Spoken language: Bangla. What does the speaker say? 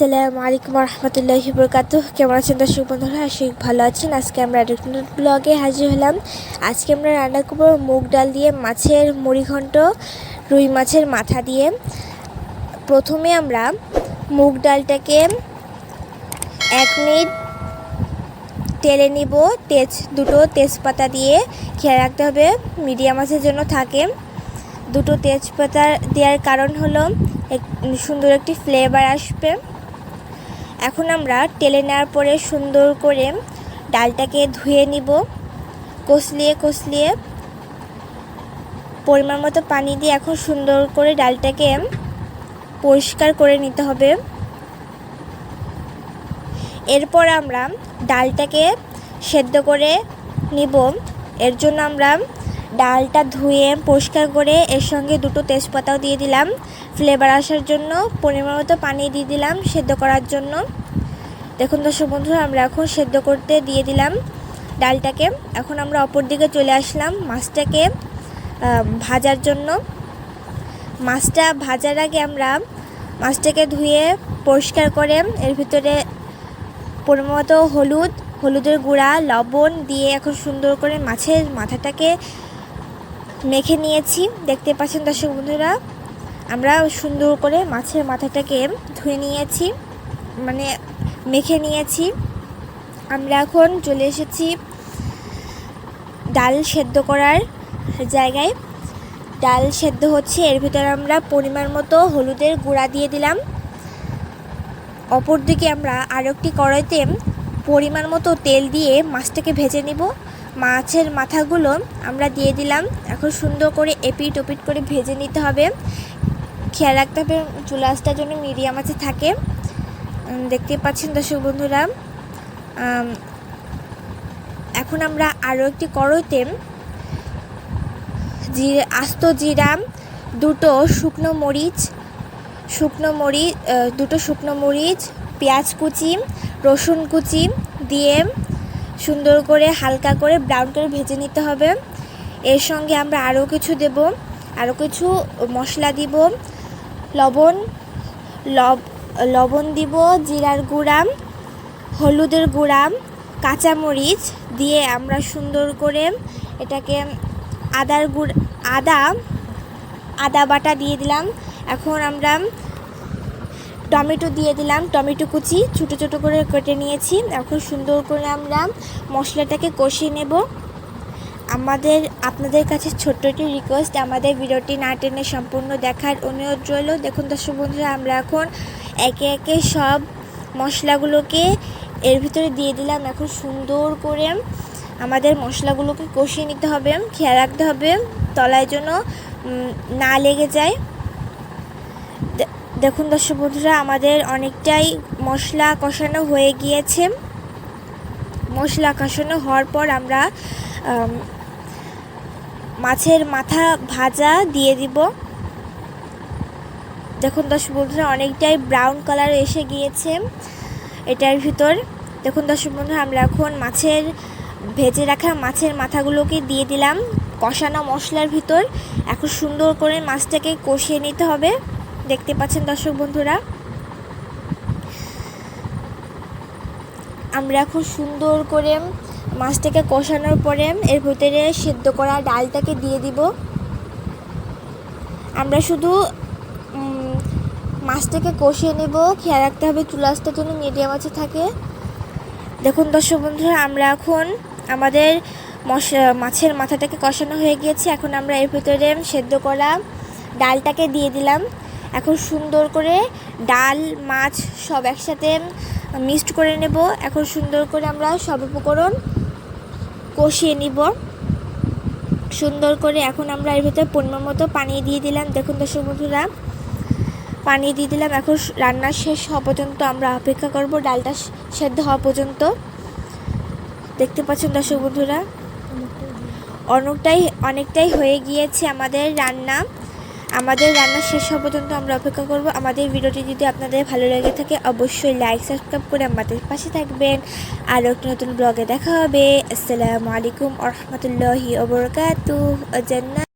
আসসালামু আলাইকুম রহমতুল্লাহ বরকাত কেমন আছেন দর্শক বন্ধুরা? আশি ভালো আছেন। আজকে আমরা ব্লগে হাজির হলাম। আজকে আমরা রান্না করব মুগ ডাল দিয়ে মাছের মুড়ি ঘন্ট, রুই মাছের মাথা দিয়ে। প্রথমে আমরা মুগ ডালটাকে এক মিনিট তেলে নিব। তেজ, দুটো তেজপাতা দিয়ে খেয়াল রাখতে হবে। মিডিয়াম মাছের জন্য থাকে। দুটো তেজপাতা দেওয়ার কারণ হলো সুন্দর একটি ফ্লেভার আসবে। এখন আমরা তেলে নেওয়ার পরে সুন্দর করে ডালটাকে ধুয়ে নিব। কষলিয়ে কষলিয়ে পরিমাণ মতো পানি দিয়ে এখন সুন্দর করে ডালটাকে পরিষ্কার করে নিতে হবে। এরপর আমরা ডালটাকে সেদ্ধ করে নিব। এর জন্য আমরা ডালটা ধুয়ে পরিষ্কার করে এর সঙ্গে দুটো তেজপাতাও দিয়ে দিলাম। ফ্লেভার আসার জন্য পরিমাণ মতো পানি দিয়ে দিলাম সেদ্ধ করার জন্য। দেখুন দর্শক বন্ধুরা, আমরা এখন সেদ্ধ করতে দিয়ে দিলাম ডালটাকে। এখন আমরা অপর দিকে চলে আসলাম মাছটাকে ভাজার জন্য। মাছটা ভাজার আগে আমরা মাছটাকে ধুয়ে পরিষ্কার করে এর ভিতরে পরিমাণ মতো হলুদ, হলুদের গুঁড়া, লবণ দিয়ে এখন সুন্দর করে মাছের মাথাটাকে মেখে নিয়েছি। দেখতে পাচ্ছেন দর্শক বন্ধুরা, আমরা সুন্দর করে মাছের মাথাটাকে ধুয়ে নিয়েছি মানে মেখে নিয়েছি। আমরা এখন চলে এসেছি ডাল সেদ্ধ করার জায়গায়। ডাল সেদ্ধ হচ্ছে, এর ভিতরে আমরা পরিমাণ মতো হলুদের গুঁড়া দিয়ে দিলাম। অপরদিকে আমরা আরও একটি কড়াইতে পরিমাণ মতো তেল দিয়ে মাছটাকে ভেজে নিব। মাছের মাথাগুলো আমরা দিয়ে দিলাম এখন সুন্দর করে এপিট ওপিট করে ভেজে নিতে হবে। খেয়াল রাখতে হবে চুলাসটা যেন মিডিয়াম আছে, থাকে। দেখতে পাচ্ছেন দর্শক বন্ধুরা। এখন আমরা আরও একটি কড়াইতে জিরে, আস্ত জিরা, দুটো শুকনো মরিচ শুকনো মরিচ দুটো শুকনো মরিচ, পেঁয়াজ কুচি, রসুন কুচি দিয়ে সুন্দর করে হালকা করে ব্রাউন করে ভেজে নিতে হবে। এর সঙ্গে আমরা আরও কিছু দেব। আরও কিছু মশলা দিব, লবণ, লব, লবণ দিব, জিরার গুঁড়া, হলুদের গুঁড়া, কাঁচামরিচ দিয়ে আমরা সুন্দর করে এটাকে আদার গুঁড়, আদা আদা বাটা দিয়ে দিলাম। এখন আমরা টমেটো দিয়ে দিলাম, টমেটো কুচি ছোটো ছোটো করে কেটে নিয়েছি। এখন সুন্দর করে আমরা মশলাটাকে কষিয়ে নেব। আমাদের আপনাদের কাছে ছোট্ট একটি রিকোয়েস্ট আমাদের ভিডিওটি না টেনে সম্পূর্ণ দেখার অনুরোধ রইল। দেখুন দর্শক বন্ধুরা আমরা এখন একে একে সব মশলাগুলোকে এর ভিতরে দিয়ে দিলাম। এখন সুন্দর করে আমাদের মশলাগুলোকে কষিয়ে নিতে হবে। খেয়াল রাখতে হবে তলায় যেন না লেগে যায়। দেখুন দর্শক বন্ধুরা আমাদের অনেকটাই মশলা কষানো হয়ে গিয়েছে। মশলা কষানো হওয়ার পর আমরা আম, মাছের মাথা ভাজা দিয়ে দিব। দেখুন দর্শক বন্ধুরা, অনেকটাই ব্রাউন কালার এসে গিয়েছে এটার ভিতর। দেখুন দর্শক বন্ধুরা, আমরা এখন মাছের, ভেজে রাখা মাছের মাথাগুলোকে দিয়ে দিলাম কষানো মশলার ভিতর। এখন সুন্দর করে মাছটাকে কষিয়ে নিতে হবে। দেখতে পাচ্ছেন দর্শক বন্ধুরা। আমরা এখন সুন্দর করে মাছটাকে কষানোর পরে এর ভিতরে সেদ্ধ করা ডালটাকে দিয়ে দিব। আমরা শুধু মাছটাকে কষিয়ে নেব। খেয়াল রাখতে হবে চুলাসটা যেন মিডিয়াম আছে থাকে। দেখুন দর্শক বন্ধুরা, আমরা এখন আমাদের মশা, মাছের মাথাটাকে কষানো হয়ে গিয়েছে। এখন আমরা এর ভিতরে সেদ্ধ করা ডালটাকে দিয়ে দিলাম। এখন সুন্দর করে ডাল, মাছ সব একসাথে মিক্সড করে নেব। এখন সুন্দর করে আমরা সব উপকরণ কষিয়ে নিব। সুন্দর করে এখন আমরা এর ভিতরে পরিমাণ মতো পানি দিয়ে দিলাম। দেখুন দর্শক বন্ধুরা, পানি দিয়ে দিলাম। এখন রান্না শেষ হওয়া পর্যন্ত আমরা অপেক্ষা করব। ডালটা সেদ্ধ হওয়া পর্যন্ত। দেখতে পাচ্ছেন দর্শক বন্ধুরা, অনেকটাই অনেকটাই হয়ে গিয়েছে আমাদের রান্না। আমাদের রান্না শেষ হওয়া পর্যন্ত আমরা অপেক্ষা করব। আমাদের ভিডিওটি যদি আপনাদের ভালো লেগে থাকে, অবশ্যই লাইক সাবস্ক্রাইব করে আমাদের পাশে থাকবেন। আর একটি নতুন ব্লগে দেখা হবে। আসসালামু আলাইকুম আরহামতুল্লাহি জান্নাত